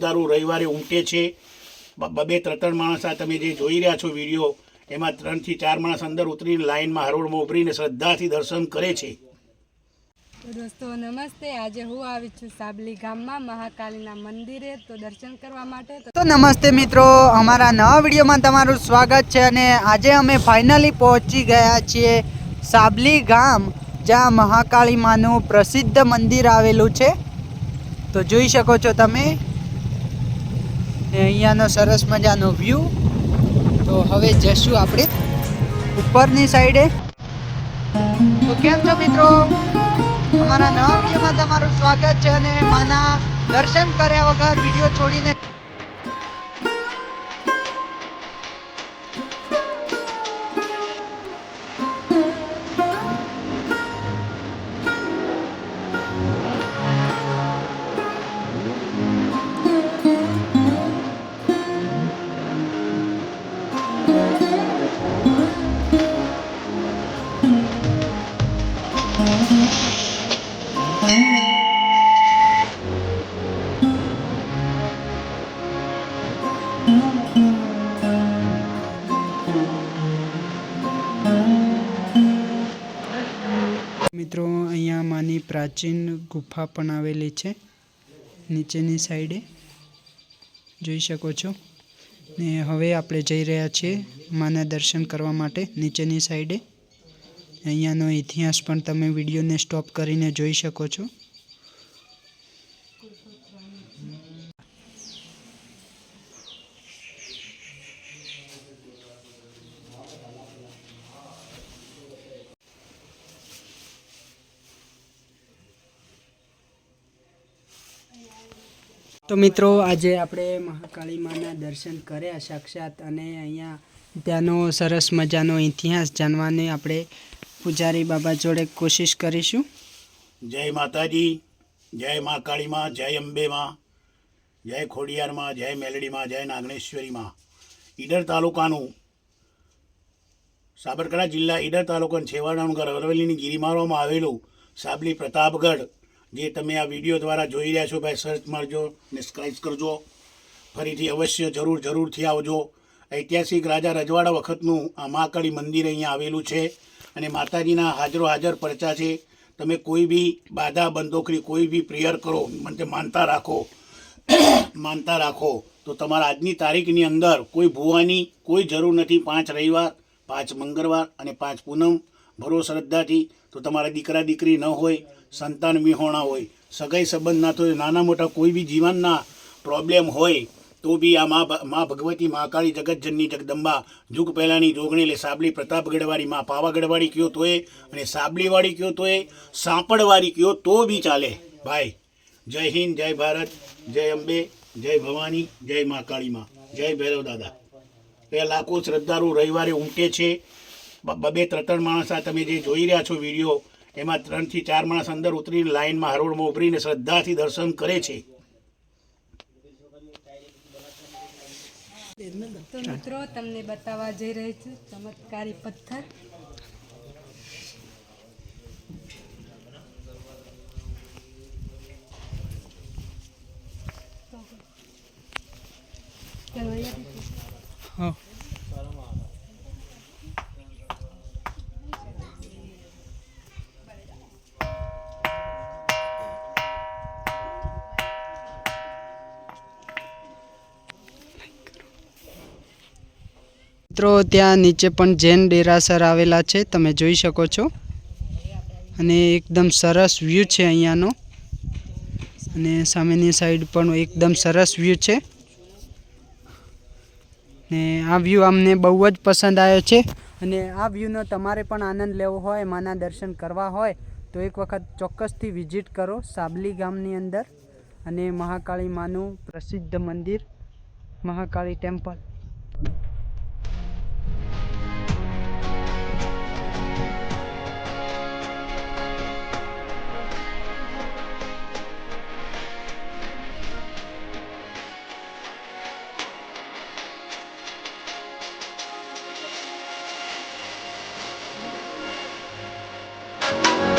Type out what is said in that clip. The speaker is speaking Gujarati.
દારૂ રવિવારે ઉમટે છે. બ- બબે ત્રણ ત્રણ માણસ આ તમે જે જોઈ રહ્યા છો વીડિયો એમાં ત્રણથી ચાર માણસ અંદર ઉતરીને લાઇનમાં હરોળમાં ઉભરીને શ્રદ્ધાથી દર્શન કરે છે. દોસ્તો નમસ્તે. આજે હું આવી છું સાબલી ગામમાં મહાકાલીના મંદિરે. તો દર્શન કરવા માટે તો નમસ્તે મિત્રો અમારા નવા વિડીયોમાં તમારું સ્વાગત છે અને આજે અમે ફાઇનલી પહોંચી ગયા છીએ સાબલી ગામ જ્યાં મહાકાળી માનું પ્રસિદ્ધ મંદિર આવેલું છે. તો જોઈ શકો છો તમે. અહીંયાનો સરસ મજાનો વ્યૂ તો હવે જશું આપણે ઉપરની સાઈડે તો કેમ છો મિત્રો? અમારા નવા વિડીયોમાં તમારું સ્વાગત છે અને માના દર્શન કર્યા વગર વીડિયો છોડીને મિત્રો, અહીંયા માની પ્રાચીન ગુફા પણ આવેલી છે. નીચેની સાઈડે. જોઈ શકો છો. ને હવે આપણે જઈ રહ્યા છીએ માના દર્શન કરવા માટે નીચેની સાઈડે. અહીંયાનો ઇતિહાસ પણ તમે વિડીયોને સ્ટોપ કરીને જોઈ શકો છો. તો મિત્રો, આજે આપણે મહાકાળી માના દર્શન કર્યા સાક્ષાત અને અહીંયા ત્યાંનો સરસ મજાનો ઇતિહાસ જાણવાની આપણે પૂજારી બાબા જોડે કોશિશ કરીશું. જય માતાજી, જય મા કાળીમાં જય અંબેમાં, જય ખોડિયારમાં, જય મેલડીમાં, જય નાગણેશ્વરીમાં. ઈડર તાલુકાનું સાબરકાંઠા જિલ્લા ઈડર તાલુકાનું છેવાડાનું ઘર અરવલ્લીની ગિરિમાળામાં આવેલું સાબલી પ્રતાપગઢ જે તમે આ વીડિયો દ્વારા જોઈ રહ્યા છો ભાઈ સર્ચ મારજો ને સ્ક્રાઇબ કરજો. ફરીથી અવશ્ય જરૂર, જરૂરથી આવજો. ઐતિહાસિક રાજા રજવાડા વખતનું આ મહાકાળી મંદિર અહીંયા આવેલું છે અને માતાજીના હાજરો હાજર પરચા છે. તમે કોઈ બી બાધા બંદોકડી કોઈ બી પ્રેયર કરો, મને માનતા રાખો. માનતા રાખો. તો તમારા આજની તારીખની અંદર કોઈ ભૂવાની કોઈ જરૂર નથી. પાંચ રવિવાર, પાંચ મંગળવાર અને પાંચ પૂનમ. ભરો શ્રદ્ધાથી. તો તમારા દીકરા, દીકરી ન હોય સંતાન વિહોણા હોય, સગાઈ સંબંધ ના થયો નાના મોટા કોઈ બી જીવનના પ્રોબ્લેમ હોય, તો બી આ મા મા ભગવતી મહાકાળી જગતજનની જગદંબા જુગ પહેલાંની જોગણી એટલે સાબલી પ્રતાપગઢવાળી મા પાવાગઢવાળી કયો તોય અને સાબલીવાળી કયો તોય, સાંપડવાળી કયો તો બી ચાલે. ભાઈ, જય હિન્દ, જય ભારત, જય અંબે, જય ભવાની, જય મા કાળીમાં જય ભૈરવ દાદા. એ લાખો શ્રદ્ધાળુ રવિવારે ઉમટે છે. બબે ત્રણ માણસ આ તમે જે જોઈ રહ્યા છો વીડિયો એમાં ત્રણથી ચાર માણસ અંદર ઉતરીને લાઇનમાં હરોળમાં ઉભરીને શ્રદ્ધાથી દર્શન કરે છે. મિત્રો, તમને બતાવવા જઈ રહી છું, ચમત્કારી પથ્થર. ચાલો મિત્રો, ત્યાં નીચે પણ જૈન ડેરાસર આવેલા છે, તમે જોઈ શકો છો. અને એકદમ સરસ વ્યૂ છે અહીંયાનો. અને સામેની સાઈડ પણ એકદમ સરસ વ્યૂ છે. ને આ વ્યૂ અમને બહુ જ પસંદ આવ્યો છે. અને આ વ્યૂનો તમારે પણ આનંદ લેવો હોય, માના દર્શન કરવા હોય, તો એક વખત ચોક્કસથી વિઝિટ કરો સાબલી ગામની અંદર. અને મહાકાળી માનું પ્રસિદ્ધ મંદિર, મહાકાળી ટેમ્પલ.